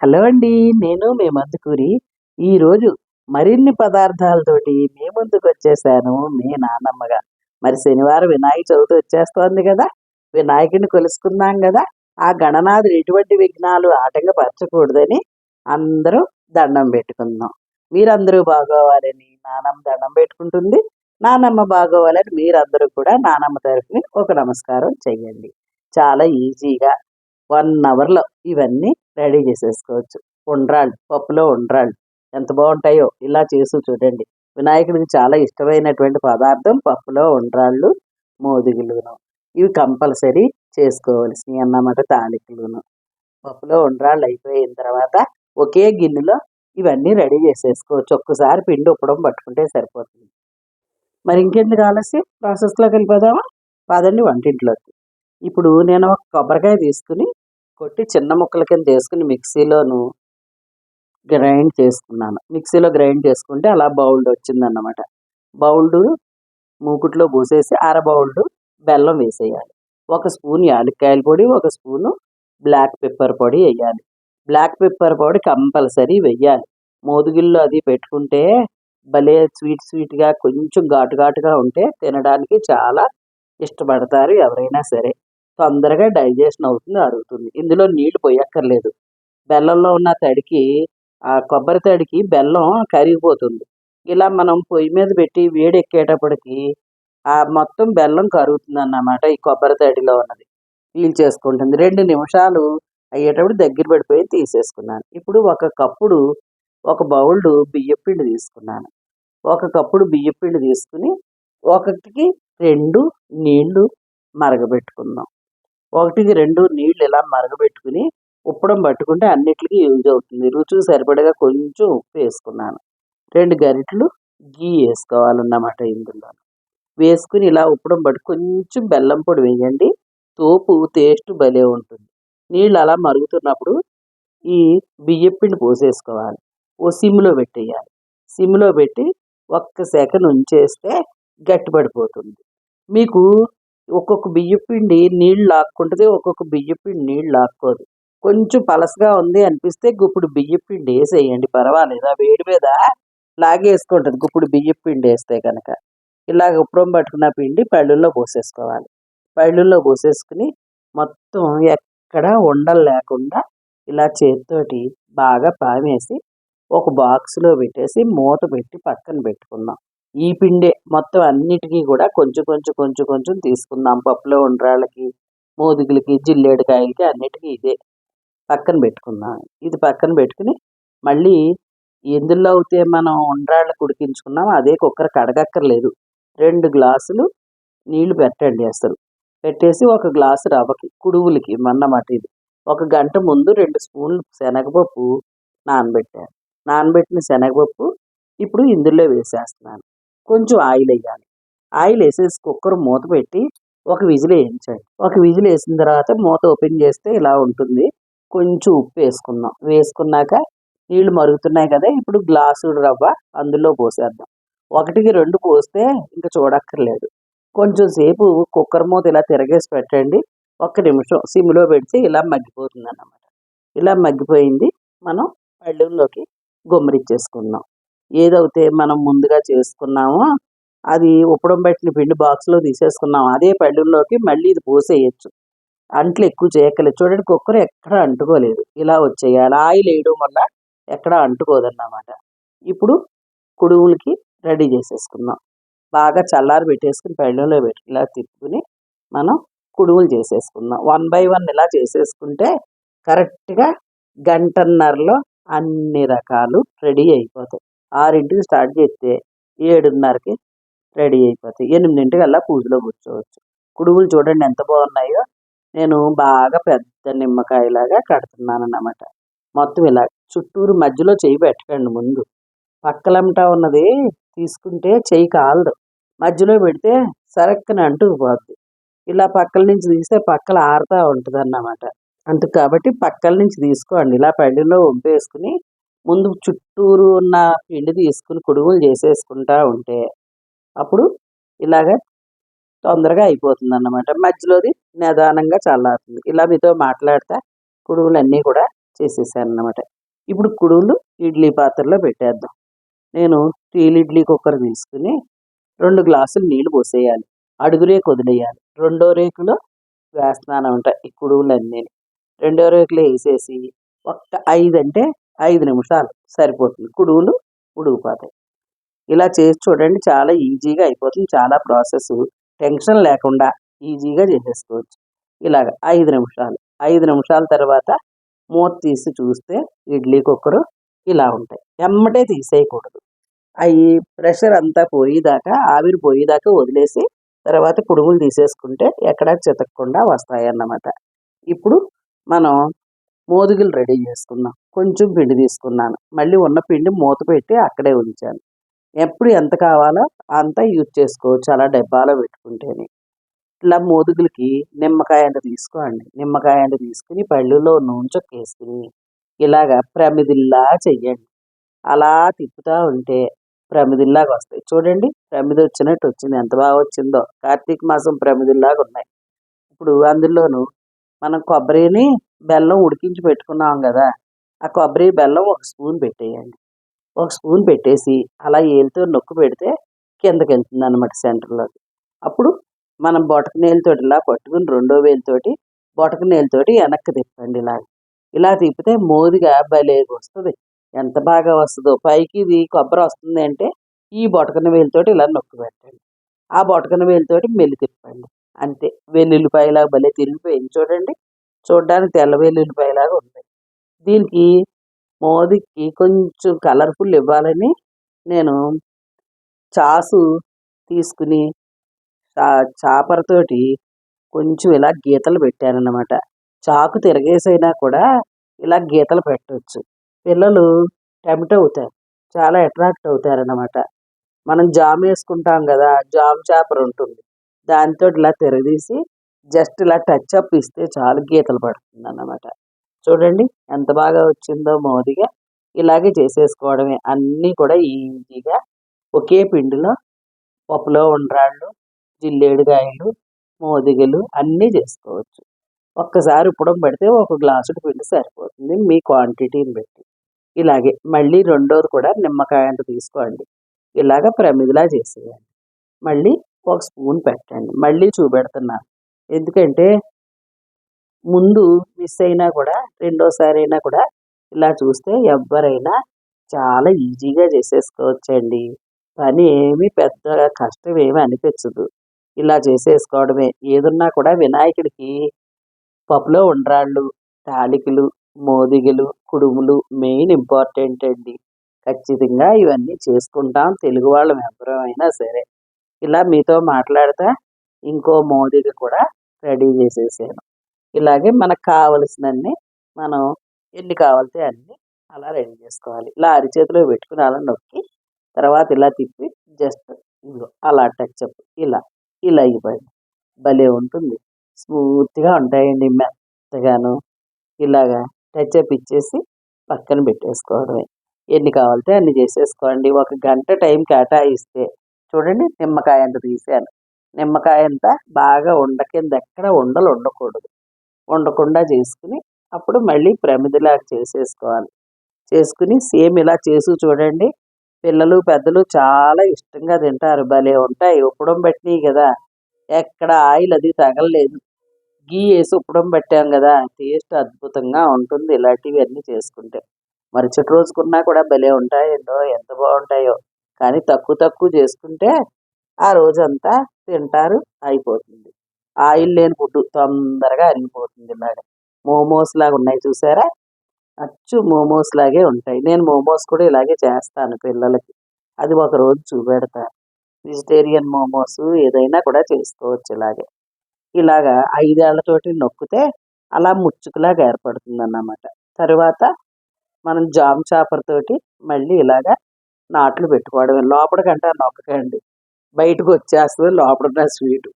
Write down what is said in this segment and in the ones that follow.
Hello అండి నేను మీ మందుకూరి. ఈరోజు మరిన్ని పదార్థాలతోటి మీ ముందుకు వచ్చేసాను మీ నాన్నమ్మగా మరి శనివారం వినాయక చవితి వచ్చేస్తోంది కదా వినాయకుడిని కొలుసుకుందాం కదా ఆ గణనాథుడు ఎటువంటి విఘ్నాలు ఆటంకపరచకూడదని అందరూ దండం పెట్టుకుందాం. మీరందరూ బాగోవాలని నానమ్మ దండం పెట్టుకుంటుంది. నానమ్మ బాగోవాలని మీరందరూ కూడా నానమ్మ తరఫుని ఒక నమస్కారం చేయండి చాలా ఈజీగా వన్ అవర్లో ఇవన్నీ రెడీ చేసేసుకోవచ్చు. ఉండ్రాళ్ళు పప్పులో ఉండ్రాళ్ళు ఎంత బాగుంటాయో ఇలా చేసి చూడండి. వినాయకుడికి చాలా ఇష్టమైనటువంటి పదార్థం పప్పులో ఉండ్రాళ్ళు మోదుగులును. ఇవి కంపల్సరీ చేసుకోవాల్సినవి అన్నమాట తాలికలును. పప్పులో ఉండ్రాళ్ళు అయిపోయిన తర్వాత ఒకే గిన్నెలో ఇవన్నీ రెడీ చేసేసుకోవచ్చు. ఒక్కసారి పిండి ఉప్పడం పట్టుకుంటే సరిపోతుంది. మరి ఇంకెందుకు ఆలస్యం? ప్రాసెస్లోకి వెళ్ళిపోదామా? పదండి వంటింట్లోకి. ఇప్పుడు నేను ఒక కొబ్బరికాయ తీసుకుని కొట్టి చిన్న ముక్కల కింద వేసుకుని మిక్సీలోను గ్రైండ్ చేసుకున్నాను. మిక్సీలో గ్రైండ్ చేసుకుంటే అలా బౌల్డ్ వచ్చిందన్నమాట. బౌల్డ్ మూకుట్లో పోసేసి అర బౌల్డ్ బెల్లం వేసేయాలి. ఒక స్పూన్ యాలక్కాయల పొడి ఒక స్పూను బ్లాక్ పెప్పర్ పొడి వేయాలి. బ్లాక్ పెప్పర్ పొడి కంపల్సరీ వెయ్యాలి మోదుగిల్లో అది పెట్టుకుంటే భలే స్వీట్ స్వీట్గా కొంచెం ఘాటు ఘాటుగా ఉంటే తినడానికి చాలా ఇష్టపడతారు ఎవరైనా సరే. తొందరగా డైజెషన్ అవుతుంది అరుగుతుంది. ఇందులో నీళ్ళు పోయక్కర్లేదు. బెల్లంలో ఉన్న తడికి ఆ కొబ్బరి తడికి బెల్లం కరిగిపోతుంది. ఇలా మనం పొయ్యి మీద పెట్టి వేడెక్కేటప్పటికి ఆ మొత్తం బెల్లం కరుగుతుంది అన్నమాట ఈ కొబ్బరి తడిలో ఉన్నది. పీల్ చేసుకుంటుంది. రెండు నిమిషాలు అయ్యేటప్పుడు దగ్గర పడిపోయి తీసేసుకున్నాను. ఇప్పుడు ఒక కప్పుడు ఒక బౌల్డ్ బియ్యపిండి తీసుకున్నాను. ఒక కప్పుడు బియ్యపిండి తీసుకుని ఒకటికి రెండు నీళ్ళు మరగబెట్టుకుందాం. ఒకటికి రెండు నీళ్ళు ఇలా మరగబెట్టుకుని ఉప్పడం పట్టుకుంటే అన్నిటికీ యూజ్ అవుతుంది. రుచికి సరిపడగా కొంచెం ఉప్పు వేసుకున్నాను. రెండు గరిటెలు గీ వేసుకోవాలన్నమాట ఇందులో. వేసుకుని ఇలా ఉప్పడం పట్టు కొంచెం బెల్లం పొడి వేయండి. తోపు టేస్ట్ భలే ఉంటుంది. నీళ్ళు అలా మరుగుతున్నప్పుడు ఈ బియ్యపిండి పోసేసుకోవాలి. ఓ సిమ్లో పెట్టేయాలి. సిమ్లో పెట్టి ఒక్క సెకండ్ ఉంచేస్తే గట్టిపడిపోతుంది. మీకు ఒక్కొక్క బియ్యపిండి నీళ్ళు లాక్కుంటుంది ఒక్కొక్క బియ్యపిండి నీళ్ళు లాక్కోదు. కొంచెం పలసగా ఉంది అనిపిస్తే గుప్పుడు బియ్యపిండి వేసేయండి పర్వాలేదు. ఆ వేడి మీద లాగేసుకుంటుంది గుప్పుడు బియ్యపిండి వేస్తే కనుక ఇలాగ ఉప్పురం పట్టుకున్న పిండి పళ్ళుల్లో పోసేసుకోవాలి. పళ్ళుల్లో పోసేసుకుని మొత్తం ఎక్కడ ఉండలు లేకుండా ఇలా చేతితోటి బాగా పామేసి ఒక బాక్స్లో పెట్టేసి మూత పెట్టి పక్కన పెట్టుకుందాం. ఈ పిండే మొత్తం అన్నిటికీ కూడా కొంచెం కొంచెం కొంచెం కొంచెం తీసుకుందాం. పప్పులో ఉండ్రాళ్ళకి మోదుగులకి జిల్లేడుకాయలకి అన్నిటికీ ఇదే. పక్కన పెట్టుకుందాం. ఇది పక్కన పెట్టుకుని మళ్ళీ ఎందులో అయితే మనం ఉండ్రాళ్ళకు ఉడికించుకున్నాం అదే కుక్కర్ కడగక్కర్లేదు. రెండు గ్లాసులు నీళ్ళు పెట్టండి అసలు. పెట్టేసి ఒక గ్లాసు రవ్వకి కుడువులకి అన్నమాట ఇది. ఒక గంట ముందు రెండు స్పూన్లు శనగపప్పు నానబెట్టాను. నానబెట్టిన శనగపప్పు ఇప్పుడు ఇందులో వేసేస్తున్నాను. కొంచెం ఆయిల్ వేయాలి ఆయిల్ వేసేసి కుక్కర్ మూత పెట్టి ఒక విజిల్ వేయించండి ఒక విజిల్ వేసిన తర్వాత మూత ఓపెన్ చేస్తే ఇలా ఉంటుంది. కొంచెం ఉప్పు వేసుకుందాం. వేసుకున్నాక నీళ్ళు మరుగుతున్నాయి కదా ఇప్పుడు గ్లాసు రవ్వ అందులో పోసేద్దాం. ఒకటికి రెండు పోస్తే ఇంకా చూడక్కర్లేదు. కొంచెం సేపు కుక్కర్ మూత ఇలా తిరగేసి పెట్టండి. ఒక్క నిమిషం సిమ్లో పెడితే ఇలా మగ్గిపోతుంది అన్నమాట ఇలా మగ్గిపోయింది. మనం పళ్ళెంలోకి గుమ్మరిచ్చేసుకుందాం. ఏదైతే మనం ముందుగా చేసుకున్నామో అది ఉప్పడం పెట్టిన పిండి బాక్స్లో తీసేసుకున్నాం. అదే పళ్ళుల్లోకి మళ్ళీ ఇది పోసేయచ్చు. అంట్లు ఎక్కువ చేయక్కలేదు చూడండి కుక్కర్ ఎక్కడ అంటుకోలేదు. ఇలా వచ్చేయాలి. ఆయిల్ వేయడం వల్ల ఎక్కడ అంటుకోదన్నమాట. ఇప్పుడు కుడుములకి రెడీ చేసేసుకుందాం. బాగా చల్లారి పెట్టేసుకుని పళ్ళెంలో పెట్టి ఇలా తిప్పుకుని మనం కుడుములు చేసేసుకుందాం. వన్ బై వన్ ఇలా చేసేసుకుంటే కరెక్ట్గా గంటన్నరలో అన్ని రకాలు రెడీ అయిపోతాయి. ఆరింటికి స్టార్ట్ చేస్తే ఏడున్నరకి రెడీ అయిపోతాయి. ఎనిమిదింటికల్లా పూజలో కూర్చోవచ్చు. కుడుగులు చూడండి ఎంత బాగున్నాయో. నేను బాగా పెద్ద నిమ్మకాయలాగా కడుతున్నాను అన్నమాట మొత్తం ఇలా చుట్టూరు మధ్యలో చేయి పెట్టకండి ముందు. పక్కలంటా ఉన్నది తీసుకుంటే చెయ్యి కాలదు. మధ్యలో పెడితే సరక్కన అంటుకుపోద్ది ఇలా పక్కల నుంచి తీస్తే పక్కల ఆరుతూ ఉంటుంది అన్నమాట అందుకు కాబట్టి పక్కల నుంచి తీసుకోండి. ఇలా పళ్ళిలో ఒంపేసుకుని ముందు చుట్టూరు ఉన్న పిండి తీసుకుని కొడుగులు చేసేసుకుంటా ఉంటే అప్పుడు ఇలాగ తొందరగా అయిపోతుంది అన్నమాట మధ్యలోది నిదానంగా చల్లారుతుంది. ఇలా మీతో మాట్లాడితే కుడుగులన్నీ కూడా చేసేసాను అన్నమాట ఇప్పుడు కుడుగులు ఇడ్లీ పాత్రలో పెట్టేద్దాం. నేను స్టీల్ ఇడ్లీ కుక్కర్ తీసుకుని రెండు గ్లాసులు నీళ్ళు పోసేయాలి. అడుగు రేకు వదిలేయాలి. రెండో రేకులో వేస్తున్నాను అనమాట ఈ కుడుగులన్నీ. రెండో రేకులో వేసేసి ఒక్క ఐదు అంటే ఐదు నిమిషాలు సరిపోతుంది. కుడువులు ఉడికిపోతాయి. ఇలా చేసి చూడండి చాలా ఈజీగా అయిపోతుంది. చాలా ప్రాసెస్ టెన్షన్ లేకుండా ఈజీగా చేసేసుకోవచ్చు. ఇలాగ ఐదు నిమిషాలు. ఐదు నిమిషాల తర్వాత మూత తీసి చూస్తే ఇడ్లీ కుక్కరు ఇలా ఉంటాయి. ఎమ్మటే తీసేయకూడదు. అవి ప్రెషర్ అంతా పోయేదాకా ఆవిరి పోయేదాకా వదిలేసి తర్వాత కుడుములు తీసేసుకుంటే ఎక్కడా చితకకుండా వస్తాయి అన్నమాట ఇప్పుడు మనం మోదుగులు రెడీ చేసుకున్నాం కొంచెం పిండి తీసుకున్నాను. మళ్ళీ ఉన్న పిండి మూత పెట్టి అక్కడే ఉంచాను. ఎప్పుడు ఎంత కావాలో అంత యూజ్ చేసుకోవచ్చు అలా డబ్బాలో పెట్టుకుంటేనే. ఇట్లా మోదుగులకి నిమ్మకాయ అంత తీసుకోండి. నిమ్మకాయ అంట తీసుకుని పళ్ళులో నూనె చొక్కేసుకుని ఇలాగా ప్రమిదిల్లా చెయ్యండి. అలా తిప్పుతూ ఉంటే ప్రమిదిల్లాగా వస్తాయి. చూడండి ప్రమిది వచ్చినట్టు వచ్చింది. ఎంత బాగా వచ్చిందో. కార్తీక మాసం ప్రమిదిల్లాగా ఉన్నాయి. ఇప్పుడు అందులోనూ మనం కొబ్బరిని బెల్లం ఉడికించి పెట్టుకున్నాం కదా ఆ కొబ్బరి బెల్లం ఒక స్పూన్ పెట్టేయండి. ఒక స్పూన్ పెట్టేసి అలా ఏలితో నొక్కు పెడితే కిందకి వెళ్తుంది అనమాట సెంటర్లోకి అప్పుడు మనం బొటక నేలతోటి ఇలా పట్టుకుని రెండో వేలుతోటి బొటక నేలతోటి వెనక్కి తిప్పండి ఇలా ఇలా తిప్పితే మోదిగా భలే వస్తుంది. ఎంత బాగా వస్తుందో. పైకి ఇది కొబ్బరి వస్తుంది అంటే ఈ బొటకన వేలుతోటి ఇలా నొక్కి పెట్టండి. ఆ బొటకన వేలుతోటి మెల్లి తిప్పండి. అంతే. వెల్లుల్లిపాయలాగా భలే తిరిగిపోయింది. చూడండి. చూడడానికి తెల్ల వెల్లుల్లిపాయలాగా ఉంది దీనికి మోదీకి కొంచెం కలర్ఫుల్ ఇవ్వాలని నేను చాసు తీసుకుని చా- చాపరతోటి కొంచెం ఇలా గీతలు పెట్టానన్నమాట. చాకు తిరగేసైనా కూడా ఇలా గీతలు పెట్టవచ్చు పిల్లలు టెంప్ట్ అవుతారు. చాలా అట్రాక్ట్ అవుతారన్నమాట. మనం జామ్ వేసుకుంటాం కదా జామ్ చేపర ఉంటుంది. దాంతో ఇలా తిరగదీసి జస్ట్ ఇలా టచ్ అప్ ఇస్తే చాలు గీతలు పడుతుంది అన్నమాట చూడండి ఎంత బాగా వచ్చిందో మోదిగా. ఇలాగే చేసేసుకోవడమే. అన్నీ కూడా ఈజీగా ఒకే పిండిలో పప్పులో ఉండ్రాళ్ళు జిల్లేడుగాయలు మోదిగలు అన్నీ చేసుకోవచ్చు. ఒక్కసారి ఉప్పడం పెడితే ఒక గ్లాసుడు పిండి సరిపోతుంది. మీ క్వాంటిటీని బట్టి. ఇలాగే మళ్ళీ రెండోది కూడా నిమ్మకాయ తీసుకోండి. ఇలాగ ప్రమిదిలా చేసేయండి. మళ్ళీ ఒక స్పూన్ పెట్టండి. మళ్ళీ చూపెడుతున్నాను ఎందుకంటే ముందు మిస్ అయినా కూడా రెండోసారి అయినా కూడా ఇలా చూస్తే ఎవరైనా చాలా ఈజీగా చేసేసుకోవచ్చండి. పని ఏమీ పెద్ద కష్టం ఏమీ అనిపించదు. ఇలా చేసేసుకోవడమే. ఏదున్నా కూడా వినాయకుడికి పప్పులో ఉండ్రాళ్ళు తాళికలు మోదిగలు కుడుములు మెయిన్ ఇంపార్టెంట్ అండి. ఖచ్చితంగా ఇవన్నీ చేసుకుంటాం. తెలుగు వాళ్ళం ఎవరైనా సరే. ఇలా మీతో మాట్లాడితే ఇంకో మోదీని కూడా రెడీ చేసేసాను. ఇలాగే మనకు కావలసినన్ని మనం ఎన్ని కావాలితే అన్ని అలా రెడీ చేసుకోవాలి. ఇలా అరిచేతిలో పెట్టుకుని అలా నొక్కి తర్వాత ఇలా తిప్పి జస్ట్ ఇదిగో అలా టచ్ అప్ ఇలా ఇలా అయిపోయింది. భలే ఉంటుంది. స్మూత్గా ఉంటాయండి మెత్తగాను. ఇలాగా టచ్ అప్ ఇచ్చేసి పక్కన పెట్టేసుకోవడమే. ఎన్ని కావాలితే అన్ని చేసేసుకోండి. ఒక గంట టైం కేటాయిస్తే చూడండి నిమ్మకాయ అంత తీసాను. నిమ్మకాయ అంత బాగా ఉండ కింద ఎక్కడ ఉండలు ఉండకూడదు. ఉండకుండా చేసుకుని అప్పుడు మళ్ళీ ప్రమిదిలాగా చేసేసుకోవాలి. చేసుకుని సేమ్ ఇలా చేసి చూడండి పిల్లలు పెద్దలు చాలా ఇష్టంగా తింటారు. భలే ఉంటాయి. ఉప్పడం పెట్టినాయి కదా. ఎక్కడ ఆయిల్ అది తగలలేదు. గీ వేసి ఉప్పడం పెట్టాం కదా. టేస్ట్ అద్భుతంగా ఉంటుంది ఇలాంటివి అన్నీ చేసుకుంటే. మరుసటి రోజుకున్నా కూడా భలే ఉంటాయండో ఎంత బాగుంటాయో. కానీ తక్కువ తక్కువ చేసుకుంటే ఆ రోజంతా తింటారు అయిపోతుంది. ఆయిల్ లేని ఫుడ్ తొందరగా అరిగిపోతుంది ఇలాగ మోమోస్ లాగా ఉన్నాయి చూసారా? అచ్చు మోమోస్ లాగే ఉంటాయి. నేను మోమోస్ కూడా ఇలాగే చేస్తాను పిల్లలకి. అది ఒక రోజు చూపెడతా. వెజిటేరియన్ మోమోస్ ఏదైనా కూడా చేసుకోవచ్చు ఇలాగే. ఇలాగా ఐదేళ్ళతోటి నొక్కితే అలా ముచ్చుకులాగా ఏర్పడుతుంది అన్నమాట తర్వాత మనం జామ్ చాపర్ తోటి మళ్ళీ ఇలాగా నాట్లు పెట్టుకోవడమే లోపలికంటే నొక్కకండి. బయటకు వచ్చేస్తుంది లోపల స్వీట్.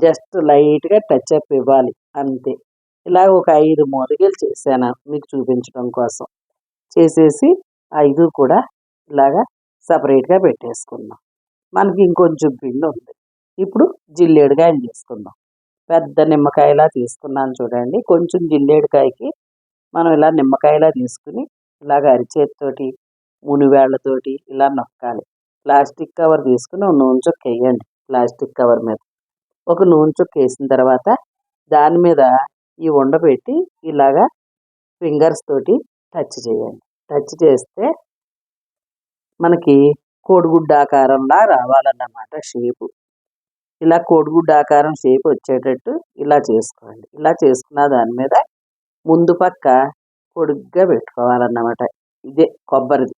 జస్ట్ లైట్గా టచ్ అప్ ఇవ్వాలి అంతే. ఇలా ఒక ఐదు మూలికలు చేశాను మీకు చూపించడం కోసం. చేసేసి ఐదు కూడా ఇలాగా సపరేట్గా పెట్టేసుకుందాం మనకి ఇంకొంచెం పిండి ఉంది. ఇప్పుడు జిల్లేడుకాయలు చేసుకుందాం పెద్ద నిమ్మకాయలా తీసుకున్నాను చూడండి. కొంచెం జిల్లేడుకాయకి మనం ఇలా నిమ్మకాయలా తీసుకుని ఇలాగ అరిచేతితోటి మునివేళ్ళతోటి ఇలా నొక్కాలి. ప్లాస్టిక్ కవర్ తీసుకుని నూనె చుక్క వేయండి ప్లాస్టిక్ కవర్ మీద. ఒక నూనె చుక్క వేసిన తర్వాత దాని మీద ఈ ఉండ పెట్టి ఇలాగా ఫింగర్స్ తోటి టచ్ చేయండి. టచ్ చేస్తే మనకి కోడిగుడ్డ ఆకారంలా రావాలన్నమాట షేపు. ఇలా కోడిగుడ్డ ఆకారం షేప్ వచ్చేటట్టు ఇలా చేసుకోండి. ఇలా చేసుకున్న దాని మీద ముందు పక్క పొడుగ్గా పెట్టుకోవాలన్నమాట. ఇదే కొబ్బరిది.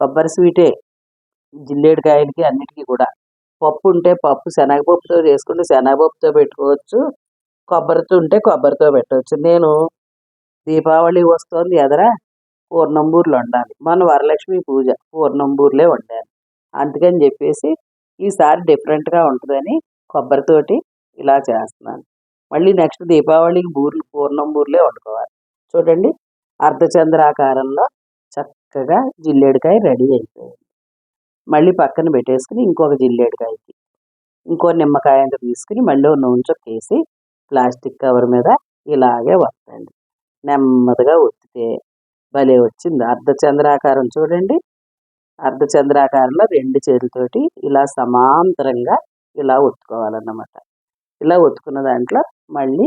కొబ్బరి స్వీటే. జిల్లేడికాయలకి అన్నిటికీ కూడా. పప్పు ఉంటే పప్పు శనగపప్పుతో చేసుకుంటే శనగపప్పుతో పెట్టుకోవచ్చు. కొబ్బరితో ఉంటే కొబ్బరితో పెట్టవచ్చు. నేను దీపావళి వస్తోంది ఎదరా? పూర్ణంబూర్లు వండాలి. మన వరలక్ష్మి పూజ పూర్ణంబూర్లే వండాను. అందుకని చెప్పేసి ఈసారి డిఫరెంట్గా ఉంటుందని కొబ్బరితోటి ఇలా చేస్తున్నాను. మళ్ళీ నెక్స్ట్ దీపావళికి బూర్లు పూర్ణం బూర్లే వండుకోవాలి. చూడండి అర్ధచంద్రాకారంలో చక్కగా జిల్లేడికాయ రెడీ అయిపోయింది. మళ్ళీ పక్కన పెట్టేసుకుని ఇంకొక జిల్లేడికాయకి ఇంకో నిమ్మకాయ అంత తీసుకుని మళ్ళీ నూనె చొక్కేసి ప్లాస్టిక్ కవర్ మీద ఇలాగే వస్తాయండి. నెమ్మదిగా ఒత్తితే భలే వచ్చింది. అర్ధచంద్రాకారం చూడండి. అర్ధచంద్రాకారంలో రెండు చేతులతోటి ఇలా సమాంతరంగా ఇలా ఒత్తుకోవాలన్నమాట. ఇలా ఒత్తుకున్న దాంట్లో మళ్ళీ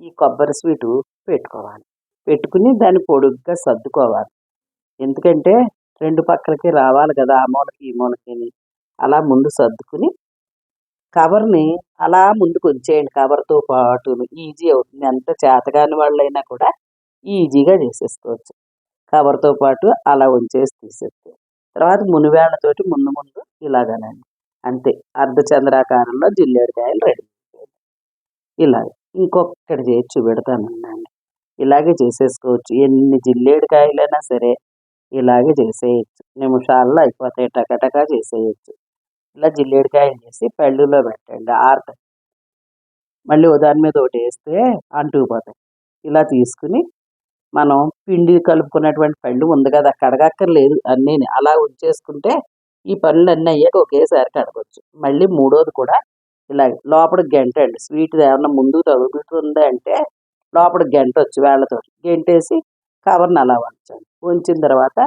ఈ కొబ్బరి స్వీటు పెట్టుకోవాలి. పెట్టుకుని దాన్ని పొడుగ్గా సర్దుకోవాలి. ఎందుకంటే రెండు పక్కలకి రావాలి కదా ఆ మూలకి ఈ మూలకి అలా ముందు సర్దుకుని కవర్ని అలా ముందుకు ఉంచేయండి. కవర్తో పాటు ఈజీ అవుతుంది. ఎంత చేతగాని వాళ్ళైనా కూడా ఈజీగా చేసేసుకోవచ్చు. కవర్తో పాటు అలా ఉంచేసి తీసేస్తే. తర్వాత మునివేళ్ళతోటి ముందు ముందు ఇలాగనండి. అంతే. అర్ధచంద్రాకారంలో జిల్లేడుకాయలు రెడీ ఇలాగ. ఇంకొకటి చేసి చూపెడతానండి. ఇలాగే చేసేసుకోవచ్చు. ఎన్ని జిల్లేడుకాయలైనా సరే ఇలాగే చేసేయచ్చు. నిమిషాల్లో అయిపోతాయి టకటకా చేసేయచ్చు. ఇలా జిల్లేడికాయలు చేసి పళ్ళులో పెట్టండి. ఆరుతాయి మళ్ళీ దాని మీద ఒకటి వేస్తే అంటుకుపోతాయి ఇలా తీసుకుని మనం పిండి కలుపుకున్నటువంటి పళ్ళు ఉంది కదా కడగక్కర్లేదు అన్నీ అలా ఉంచేసుకుంటే ఈ పళ్ళు అన్నీ అయ్యాక ఒకేసారి కడగచ్చు. మళ్ళీ మూడోది కూడా ఇలా లోపల గంట అండి. స్వీట్ ఏమన్నా ముందు తగులుతుంది అంటే లోపల గంట వచ్చి వేళ్ళతో గెంటేసి కవర్ని అలా వంచండి ఉంచిన తర్వాత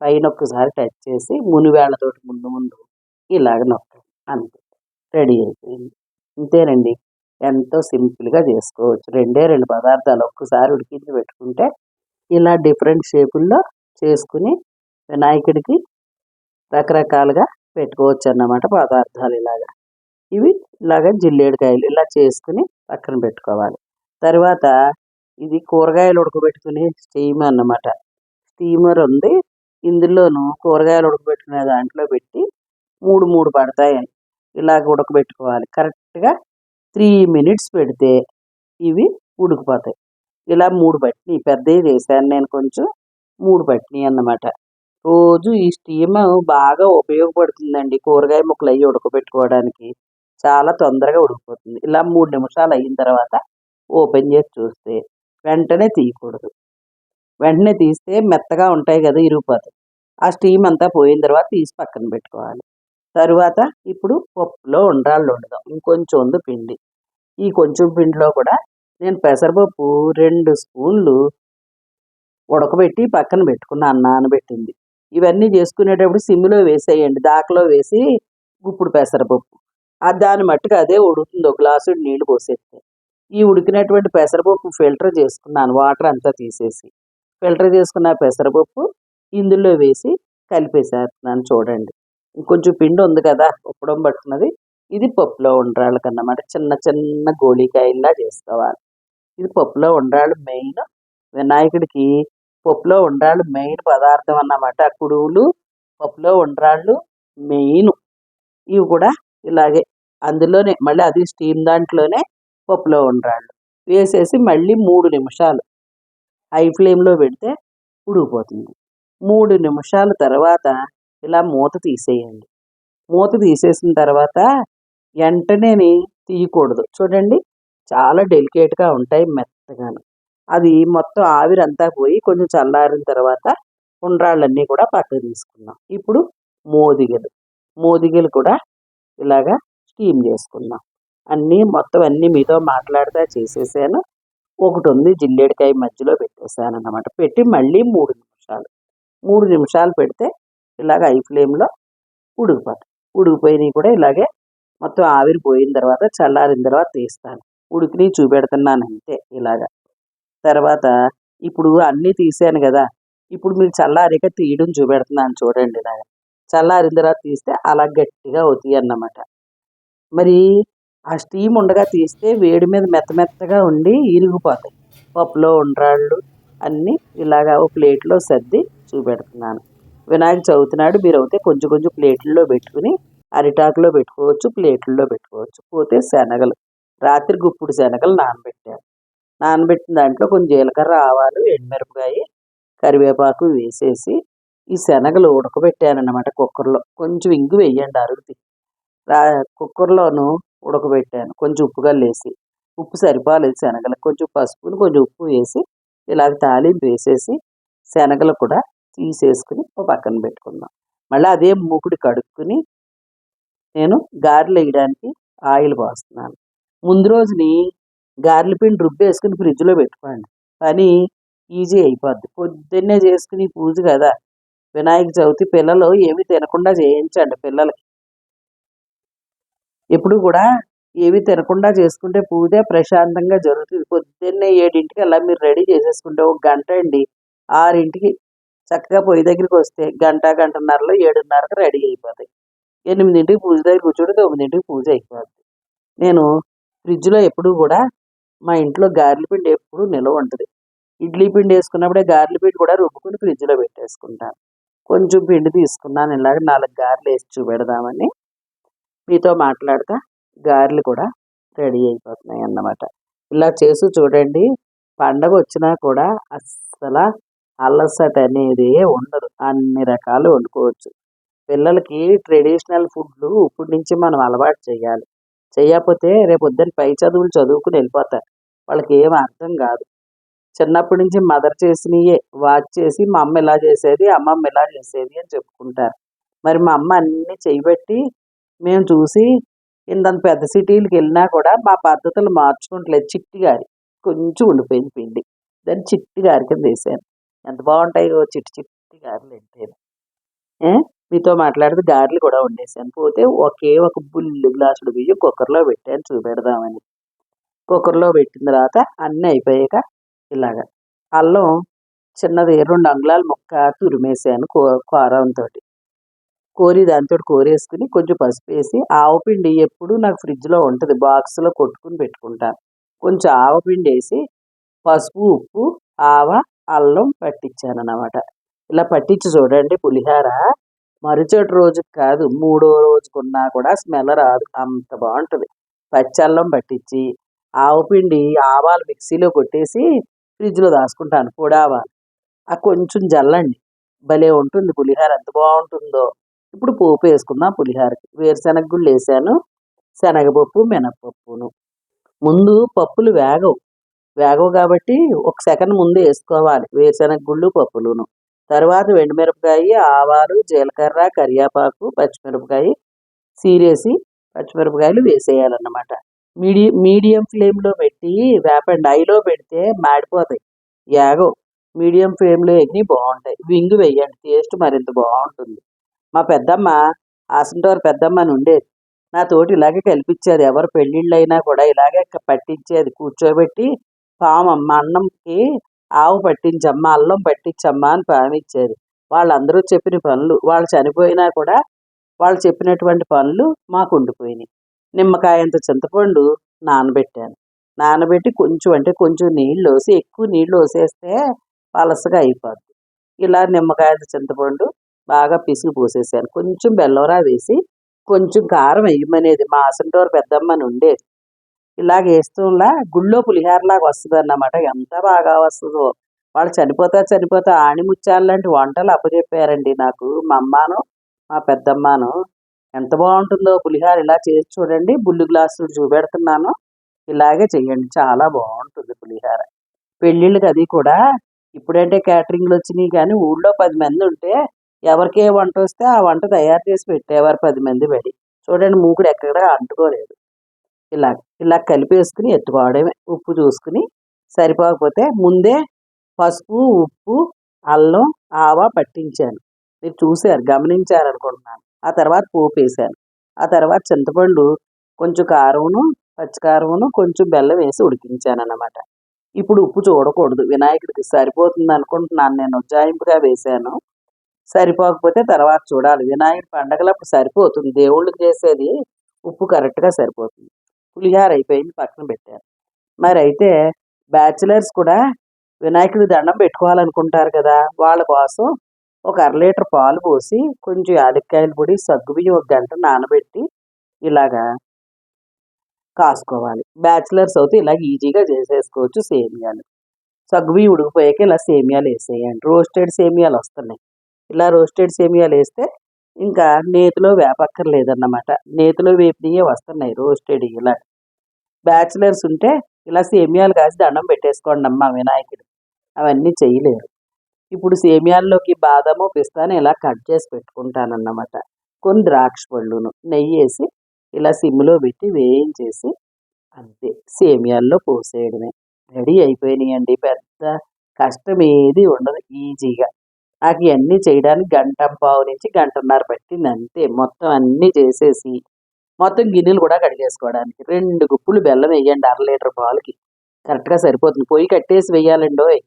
పైన ఒక్కసారి టచ్ చేసి మునివేళ్ళతోటి ముందు ముందు ఇలాగ నొక్కండి అంతే. రెడీ అయిపోయింది. అంతేనండి ఎంతో సింపుల్గా చేసుకోవచ్చు. రెండే రెండు పదార్థాలు ఒక్కసారి ఉడికించి పెట్టుకుంటే ఇలా డిఫరెంట్ షేపుల్లో చేసుకుని వినాయకుడికి రకరకాలుగా పెట్టుకోవచ్చు అన్నమాట పదార్థాలు ఇలాగా. ఇవి ఇలాగ జిల్లేడికాయలు ఇలా చేసుకుని పక్కన పెట్టుకోవాలి. తర్వాత ఇది కూరగాయలు ఉడకబెట్టుకునే స్టీమ్ అన్నమాట. స్టీమర్ ఉంది. ఇందులోను కూరగాయలు ఉడకబెట్టుకునే దాంట్లో పెట్టి మూడు మూడు పడతాయి. ఇలాగ ఉడకబెట్టుకోవాలి. కరెక్ట్గా త్రీ మినిట్స్ పెడితే ఇవి ఉడికిపోతాయి. ఇలా మూడు పట్టినాయి పెద్దవి చేశాను నేను కొంచెం మూడు పట్టినాయి అన్నమాట. రోజు ఈ స్టీమ్ బాగా ఉపయోగపడుతుందండి. కూరగాయ ముక్కలు అవి ఉడకబెట్టుకోవడానికి చాలా తొందరగా ఉడికిపోతుంది. ఇలా మూడు నిమిషాలు అయిన తర్వాత ఓపెన్ చేసి చూస్తే వెంటనే తీయకూడదు. వెంటనే తీస్తే మెత్తగా ఉంటాయి కదా ఇరిగిపోతాయి ఆ స్టీమ్ అంతా పోయిన తర్వాత తీసి పక్కన పెట్టుకోవాలి. తరువాత ఇప్పుడు పప్పులో ఉండ్రాళ్ళు వండుదాం. ఇంకొంచెం ఉంది పిండి. ఈ కొంచెం పిండిలో కూడా నేను పెసరపప్పు రెండు స్పూన్లు ఉడకబెట్టి పక్కన పెట్టుకున్నాను నానబెట్టింది. ఇవన్నీ చేసుకునేటప్పుడు సిమ్లో వేసేయండి. దాకలో వేసి గుప్పుడు పెసరపప్పు. దాని మట్టుకు అదే ఉడుకుతుంది ఒక గ్లాసు నీళ్ళు పోసేస్తే. ఈ ఉడికినటువంటి పెసరపప్పు ఫిల్టర్ చేసుకున్నాను. వాటర్ అంతా తీసేసి. ఫిల్టర్ చేసుకున్న పెసరపప్పు ఇందులో వేసి కలిపేసేస్తున్నాను చూడండి. ఇంకొంచెం పిండి ఉంది కదా ఉప్పడం పట్టుకున్నది. ఇది పప్పులో ఉండ్రాళ్ళకి అన్నమాట చిన్న చిన్న గోళీకాయల్లా చేసుకోవాలి. ఇది పప్పులో ఉండ్రాళ్ళు మెయిన్. వినాయకుడికి పప్పులో ఉండ్రాళ్ళు మెయిన్ పదార్థం అన్నమాట. కుడువులు పప్పులో ఉండ్రాళ్ళు మెయిన్. ఇవి కూడా ఇలాగే. అందులోనే మళ్ళీ అది స్టీమ్ దాంట్లోనే పప్పులో ఉండ్రాళ్ళు. వేసేసి మళ్ళీ మూడు నిమిషాలు హై ఫ్లేమ్లో పెడితే ఉడికిపోతుంది. మూడు నిమిషాల తర్వాత ఇలా మూత తీసేయండి. మూత తీసేసిన తర్వాత వెంటనే తీయకూడదు. చూడండి చాలా డెలికేట్గా ఉంటాయి మెత్తగాను. అది మొత్తం ఆవిరంతా పోయి కొంచెం చల్లారిన తర్వాత ఉండ్రాళ్ళన్నీ కూడా పక్కకు తీసుకున్నాం ఇప్పుడు మోదిగలు. మోదిగలు కూడా ఇలాగా స్టీమ్ చేసుకున్నాం అన్నీ మొత్తం అన్నీ మీతో మాట్లాడుతూ చేసేసాను. ఒకటి ఉంది జిల్లేడికాయ మధ్యలో పెట్టేసాను అన్నమాట పెట్టి మళ్ళీ మూడు నిమిషాలు. మూడు నిమిషాలు పెడితే ఇలాగ ఐ ఫ్లేమ్లో ఉడికిపోతాయి. ఉడికిపోయినవి కూడా ఇలాగే మొత్తం ఆవిరి పోయిన తర్వాత చల్లారిన తర్వాత తీస్తాను. ఉడికిని చూపెడుతున్నాను అంతే ఇలాగా. తర్వాత ఇప్పుడు అన్నీ తీసాను కదా ఇప్పుడు మీరు చల్లారిక తీయడం చూపెడుతున్నాను చూడండి ఇలాగా. చల్లారిన తర్వాత తీస్తే అలా గట్టిగా అవుతాయి అన్నమాట. మరి ఆ స్టీమ్ ఉండగా తీస్తే వేడి మీద మెత్త మెత్తగా ఉండి ఇరిగిపోతాయి. పప్పులో ఉండ్రాళ్ళు అన్నీ ఇలాగా ఒక ప్లేట్లో సర్ది చూపెడుతున్నాను. వినాయక చవితి నాడు మీరు అయితే కొంచెం కొంచెం ప్లేట్లలో పెట్టుకుని అరిటాకులో పెట్టుకోవచ్చు ప్లేట్లలో పెట్టుకోవచ్చు. పోతే శనగలు. రాత్రి గుప్పుడు శనగలు నానబెట్టాను. నానబెట్టిన దాంట్లో కొంచెం జీలకర్ర ఆవాలు ఎండుమిరపకాయ కరివేపాకు వేసేసి ఈ శనగలు ఉడకబెట్టాను అన్నమాట కుక్కర్లో. కొంచెం ఇంగు వేయండి అరుగుతి రా కుక్కర్లోను ఉడకబెట్టాను. కొంచెం ఉప్పుగా లేసి ఉప్పు సరిపోలేదు శనగలు కొంచెం పసుపుని కొంచెం ఉప్పు వేసి ఇలాగ తాలింపు వేసేసి శనగలు కూడా తీసేసుకుని ఒక పక్కన పెట్టుకుందాం. మళ్ళీ అదే మూకుడి కడుక్కుని నేను గారెలు వేయడానికి ఆయిల్ పోస్తున్నాను. ముందు రోజుని గారెల పిండి రుబ్బేసుకుని ఫ్రిడ్జ్లో పెట్టుకోండి. పని ఈజీ అయిపోద్ది. పొద్దున్నే చేసుకుని పూజ కదా. వినాయక చవితి పిల్లలు ఏమి తినకుండా చేయించండి పిల్లలకి. ఎప్పుడు కూడా ఏవి తినకుండా చేసుకుంటే పూజ ప్రశాంతంగా జరుగుతుంది. పొద్దున్నే ఏడింటికి అలా మీరు రెడీ చేసేసుకుంటే ఒక గంట అండి. ఆరింటికి చక్కగా పొయ్యి దగ్గరికి వస్తే గంట గంటన్నరలో ఏడున్నరకు రెడీ అయిపోతాయి. ఎనిమిదింటికి పూజ దగ్గర కూర్చోడు తొమ్మిదింటికి పూజ అయిపోతుంది నేను ఫ్రిడ్జ్లో ఎప్పుడూ కూడా మా ఇంట్లో గార్లి పిండి ఎప్పుడు నిల్వ ఉంటుంది. ఇడ్లీ పిండి వేసుకున్నప్పుడే గార్లి పిండి కూడా రుబ్బుకుని ఫ్రిడ్జ్లో పెట్టేసుకుంటాను. కొంచెం పిండి తీసుకున్నాను ఇలాగ నాలుగు గారెలు వేసి చూపెడదామని. మీతో మాట్లాడతా గారెలు కూడా రెడీ అయిపోతున్నాయి అన్నమాట. ఇలా చేసి చూడండి పండగ వచ్చినా కూడా అస్సలు అలసట అనేది ఉండదు. అన్ని రకాలు వండుకోవచ్చు. పిల్లలకి ట్రెడిషనల్ ఫుడ్లు ఇప్పటి నుంచి మనం అలవాటు చేయాలి. చేయకపోతే రేపు పొద్దున్న పై చదువులు చదువుకుని వెళ్ళిపోతారు వాళ్ళకి ఏం అర్థం కాదు. చిన్నప్పటి నుంచి మదర్ చేసినయే వాచ్ చేసి మా అమ్మ ఇలా చేసేది అమ్మమ్మ ఇలా చేసేది అని చెప్పుకుంటారు. మరి మా అమ్మ అన్నీ చేయబెట్టి మేము చూసి ఇంత పెద్ద సిటీలకు వెళ్ళినా కూడా మా పద్ధతులు మార్చుకుంటలేదు. చిట్టి గారి కొంచెం ఉండిపోయింది పిండి. దాన్ని చిట్టి గారి కింద వేసాను. ఎంత బాగుంటాయో చిట్టి చిట్టి గారెలు అంటే ఏ? మీతో మాట్లాడితే గారెలు కూడా వండేసాను. పోతే ఒకే ఒక బుల్లి గ్లాసుడు బియ్యం కుక్కర్లో పెట్టాను చూపెడదామని. కుక్కర్లో పెట్టిన తర్వాత అన్నీ అయిపోయాక ఇలాగా అల్లం చిన్నది రెండు అంగుళాల ముక్క తురిమేసాను కో కారంతో కోరి దాంతో కోరేసుకుని కొంచెం పసుపు వేసి ఆవపిండి ఎప్పుడు నాకు ఫ్రిడ్జ్లో ఉంటుంది బాక్స్లో కొట్టుకుని పెట్టుకుంటాను కొంచెం ఆవపిండి వేసి పసుపు ఉప్పు ఆవ అల్లం పట్టించాను అన్నమాట ఇలా పట్టించి చూడండి పులిహార. మరుసటి రోజుకి కాదు మూడో రోజుకున్నా కూడా స్మెల్ రాదు అంత బాగుంటుంది. పచ్చల్లం పట్టించి ఆవపిండి ఆవాలు మిక్సీలో కొట్టేసి ఫ్రిడ్జ్లో దాచుకుంటాను పొడి ఆవాలు. ఆ కొంచెం జల్లండి భలే ఉంటుంది పులిహార ఎంత బాగుంటుందో. ఇప్పుడు పోపు వేసుకుందాం పులిహారకి. వేరుశనగ గుళ్ళు వేసాను. శనగపప్పు మినపప్పును ముందు పప్పులు వేగవు. వేగవు కాబట్టి ఒక సెకండ్ ముందు వేసుకోవాలి. వేరుశనగ గుళ్ళు పప్పులును. తర్వాత వెండిమిరపకాయ ఆవాలు జీలకర్ర కరివేపాకు పచ్చిమిరపకాయ సీరేసి పచ్చిమిరపకాయలు వేసేయాలన్నమాట. మీడియం మీడియం ఫ్లేమ్లో పెట్టి వేపండి. ఐలో పెడితే మాడిపోతాయి. యాగో మీడియం ఫ్లేమ్లో ఎగ్గి బాగుంటాయి. వింగు వేయండి. టేస్ట్ మరింత బాగుంటుంది. మా పెద్దమ్మ ఆసంటోరు పెద్దమ్మ ఉండేది. నా తోటి ఇలాగే కల్పించేది. ఎవరు పెళ్ళిళ్ళు అయినా కూడా ఇలాగే పట్టించేది. కూర్చోబెట్టి పామమ్మ అన్నంకి ఆవు పట్టించమ్మా అల్లం పట్టించమ్మా అని పామిచ్చేది. వాళ్ళందరూ చెప్పిన పనులు వాళ్ళు చనిపోయినా కూడా వాళ్ళు చెప్పినటువంటి పనులు మాకు ఉండిపోయినాయి. నిమ్మకాయంత చింతపండు నానబెట్టాను. నానబెట్టి కొంచెం అంటే కొంచెం నీళ్ళు వేసి ఎక్కువ నీళ్ళు వేసేస్తే పలసగా అయిపోద్ది. ఇలా నిమ్మకాయంత చింతపండు బాగా పిసికి పోసేసాను. కొంచెం బెల్లంరా వేసి కొంచెం కారం వేయమనేది. మా అసంటోరు పెద్దమ్మని ఉండేది ఇలాగ వేస్తుంలా గుళ్ళో పులిహారలాగా వస్తుంది అన్నమాట ఎంత బాగా వస్తుందో. వాళ్ళు చనిపోతా చనిపోతా ఆణిముత్యాలు లాంటి వంటలు అప్పచెప్పారండి నాకు. మా అమ్మను మా పెద్దమ్మను. ఎంత బాగుంటుందో పులిహార ఇలా చేసి చూడండి. బుల్లు గ్లాసులు చూపెడుతున్నాను. ఇలాగే చెయ్యండి చాలా బాగుంటుంది పులిహార. పెళ్ళిళ్ళకి అది కూడా ఇప్పుడంటే క్యాటరింగ్లు వచ్చినాయి కానీ ఊళ్ళో పది మంది ఉంటే ఎవరికి ఏ వంట వస్తే ఆ వంట తయారు చేసి పెట్టేవారు పది మంది పడి చూడండి మూకుడు ఎక్కడ అంటుకోలేదు. ఇలా ఇలా కలిపేసుకుని ఎత్తుకోవడమే ఉప్పు చూసుకుని సరిపోకపోతే ముందే పసుపు ఉప్పు అల్లం ఆవా పట్టించాను. మీరు చూశారు గమనించారు అనుకుంటున్నాను ఆ తర్వాత పోపు వేసాను. ఆ తర్వాత చింతపండు కొంచెం కారమును పచ్చికారమును కొంచెం బెల్లం వేసి ఉడికించాను అన్నమాట ఇప్పుడు ఉప్పు చూడకూడదు. వినాయకుడికి సరిపోతుంది అనుకుంటున్నాను నేను. ఉజ్జాయింపుగా వేశాను సరిపోకపోతే తర్వాత చూడాలి. వినాయకుడి పండగలప్పుడు సరిపోతుంది. దేవుళ్ళకి చేసేది ఉప్పు కరెక్ట్గా సరిపోతుంది. పులిహార అయిపోయింది పక్కన పెట్టారు. మరి అయితే బ్యాచిలర్స్ కూడా వినాయకుడి దండం పెట్టుకోవాలనుకుంటారు కదా! వాళ్ళ కోసం ఒక అర లీటర్ పాలు పోసి కొంచెం యాలక్కాయల పొడి సగ్గుబియ్యం ఒక గంట నానబెట్టి ఇలాగా కాసుకోవాలి. బ్యాచిలర్స్ అయితే ఇలాగ ఈజీగా చేసేసుకోవచ్చు సేమియాలు. సగ్గుబియ్యం ఉడికిపోయాక ఇలా సేమియాలు వేసేయండి. రోస్టెడ్ సేమియాలు వస్తున్నాయి. ఇలా రోస్టెడ్ సేమియాలు వేస్తే ఇంకా నేతిలో వేపక్కర్లేదన్నమాట. నేతిలో వేపినయే వస్తున్నాయి రోస్టెడ్ ఇలా. బ్యాచిలర్స్ ఉంటే ఇలా సేమియాలు కాసి దండం పెట్టేసుకోండి అమ్మ వినాయకుడు. అవన్నీ చేయలేరు. ఇప్పుడు సేమియాల్లోకి బాదము పిస్తాను ఇలా కట్ చేసి పెట్టుకుంటానన్నమాట. కొన్ని ద్రాక్ష పళ్ళును నెయ్యి వేసి ఇలా సిమ్లో పెట్టి వేయించేసి అంతే. సేమియాల్లో పోసేయడమే. రెడీ అయిపోయినాయండి. పెద్ద కష్టం ఏది ఉండదు. ఈజీగా. నాకు ఇవన్నీ చేయడానికి గంట పావు నుంచి గంటన్నర పట్టింది అంతే. మొత్తం అన్నీ చేసేసి మొత్తం గిన్నెలు కూడా కడిగేసుకోవడానికి. రెండు గుప్పులు బెల్లం వేయండి అర లీటర్ పాలకి. కరెక్ట్గా సరిపోతుంది. పొయ్యి కట్టేసి వేయాలండి ఓయ్.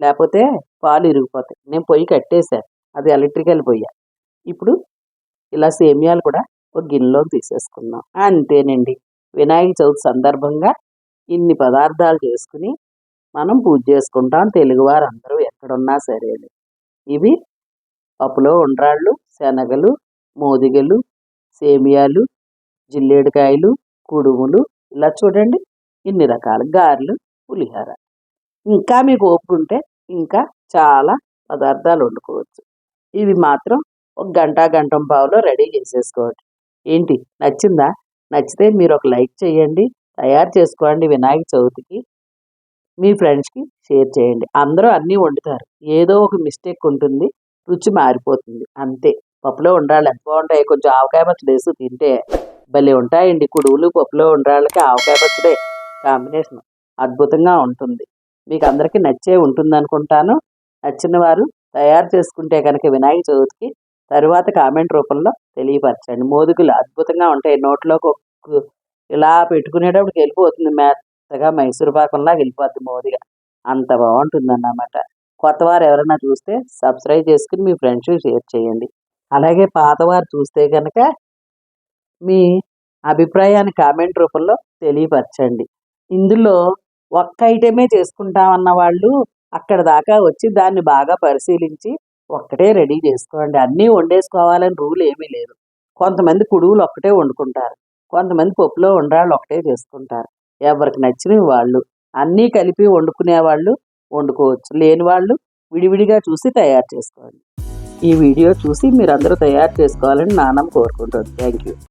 లేకపోతే పాలు ఇరిగిపోతాయి. నేను పొయ్యి కట్టేశాను అది ఎలక్ట్రికల్ పొయ్యి. ఇప్పుడు ఇలా సేమియాలు కూడా ఒక గిన్నెలోకి తీసేసుకుందాం. అంతేనండి. వినాయక చవితి సందర్భంగా ఇన్ని పదార్థాలు చేసుకుని మనం పూజ చేసుకుంటాం. తెలుగువారు అందరూ ఎక్కడున్నా సరే ఇవి పప్పులో ఉండ్రాళ్ళు శనగలు మోదిగలు సేమియాలు జిల్లేడుకాయలు కుడుములు ఇలా చూడండి. ఇన్ని రకాల గారెలు పులిహోర. ఇంకా మీకు ఓపిక ఉంటే ఇంకా చాలా పదార్థాలు వండుకోవచ్చు. ఇవి మాత్రం ఒక గంట గంట పావులో రెడీ చేసేసుకోవచ్చు ఏంటి? నచ్చిందా? నచ్చితే మీరు ఒక లైక్ చేయండి. తయారు చేసుకోండి వినాయక చవితికి. మీ ఫ్రెండ్స్కి షేర్ చేయండి. అందరూ అన్నీ వండుతారు. ఏదో ఒక మిస్టేక్ ఉంటుంది రుచి మారిపోతుంది. అంతే. పప్పులో ఉండాలి ఎంత బాగుంటాయి కొంచెం ఆవకాయ పచ్చడి వేసి తింటే భలే ఉంటాయండి. కుడువులు పప్పులో ఉండాలకి ఆవకాయ పచ్చడే కాంబినేషన్ అద్భుతంగా ఉంటుంది. మీకు అందరికీ నచ్చే ఉంటుంది అనుకుంటాను. నచ్చిన వారు తయారు చేసుకుంటే కనుక వినాయక చవితికి తరువాత కామెంట్ రూపంలో తెలియపరచండి. మోదుగులు అద్భుతంగా ఉంటాయి. నోట్లో ఇలా పెట్టుకునేటప్పుడు వెళ్ళిపోతుంది మెత్తగా మైసూర్ పాకంలా వెళ్ళిపోద్ది మోదిగా. అంత బాగుంటుంది అన్నమాట కొత్తవారు ఎవరైనా చూస్తే సబ్స్క్రైబ్ చేసుకుని మీ ఫ్రెండ్స్ షేర్ చేయండి. అలాగే పాతవారు చూస్తే కనుక మీ అభిప్రాయాన్ని కామెంట్ రూపంలో తెలియపరచండి. ఇందులో ఒక్క ఐటమే చేసుకుంటామన్న వాళ్ళు అక్కడ దాకా వచ్చి దాన్ని బాగా పరిశీలించి ఒక్కటే రెడీ చేసుకోండి. అన్నీ వండేసుకోవాలని రూల్ ఏమీ లేదు. కొంతమంది కుడువులు ఒక్కటే వండుకుంటారు. కొంతమంది పప్పులో ఉండరాళ్ళు ఒకటే చేసుకుంటారు. ఎవరికి నచ్చినవి వాళ్ళు. అన్నీ కలిపి వండుకునే వాళ్ళు వండుకోవచ్చు. లేని వాళ్ళు విడివిడిగా చూసి తయారు చేసుకోండి ఈ వీడియో చూసి మీరందరూ తయారు చేసుకోవాలని నానం కోరుకుంటుంది. Thank you